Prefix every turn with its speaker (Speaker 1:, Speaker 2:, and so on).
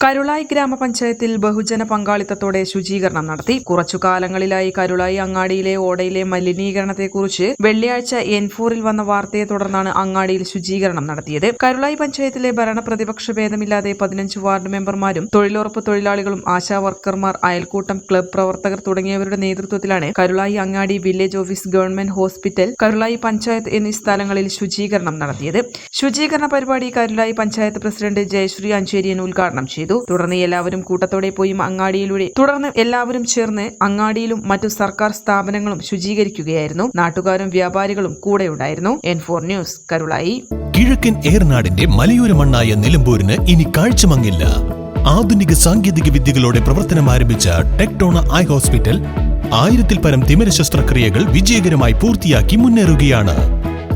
Speaker 1: Karulai ഗ്രാമപഞ്ചായത്തിൽ ബഹുജന പങ്കാളിത്തത്തോടെ ശുചീകരണം നടത്തി. കുറച്ചു കാലങ്ങളിലായി കരുളായി അങ്ങാടിയിലെ ഓടയിലെ മലിനീകരണത്തെക്കുറിച്ച് വെള്ളിയാഴ്ച എൻഫോറിൽ വന്ന വാർത്തയെ തുടർന്നാണ് അങ്ങാടിയിൽ ശുചീകരണം നടത്തിയത്. കരുളായി പഞ്ചായത്തിലെ ഭരണ പ്രതിപക്ഷ ഭേദമില്ലാതെ പതിനഞ്ച് വാർഡ് മെമ്പർമാരും തൊഴിലുറപ്പ് തൊഴിലാളികളും ആശാ വർക്കർമാർ അയൽക്കൂട്ടം ക്ലബ് പ്രവർത്തകർ തുടങ്ങിയവരുടെ നേതൃത്വത്തിലാണ് Karulai Angadi village office government hospital Karulai panchayat എന്നീ സ്ഥലങ്ങളിൽ ശുചീകരണം നടത്തിയത്. ശുചീകരണ പരിപാടി കരുളായി പഞ്ചായത്ത് പ്രസിഡന്റ് ജയശ്രീ അഞ്ചേരിയൻ ഉദ്ഘാടനം ചെയ്തു. തുടർന്ന് എല്ലാവരും കൂട്ടത്തോടെ പോയി അങ്ങാടിയിലൂടെ. തുടർന്ന് എല്ലാവരും ചേർന്ന് അങ്ങാടിയിലും മറ്റു സർക്കാർ സ്ഥാപനങ്ങളും ശുചീകരിക്കുകയായിരുന്നു. നാട്ടുകാരും വ്യാപാരികളും കൂടെ ഉണ്ടായിരുന്നു. N four news Karulai.
Speaker 2: കിഴക്കൻ ഏറനാടിന്റെ മലയോര മണ്ണായ നിലമ്പൂരിന് ഇനി കാഴ്ചമങ്ങില്ല. ആധുനിക സാങ്കേതിക വിദ്യകളോടെ പ്രവർത്തനം ആരംഭിച്ച ടെക്ടോണ ഐ ഹോസ്പിറ്റൽ ആയിരത്തിൽ പരം തിമിര ശസ്ത്രക്രിയകൾ വിജയകരമായി പൂർത്തിയാക്കി മുന്നേറുകയാണ്.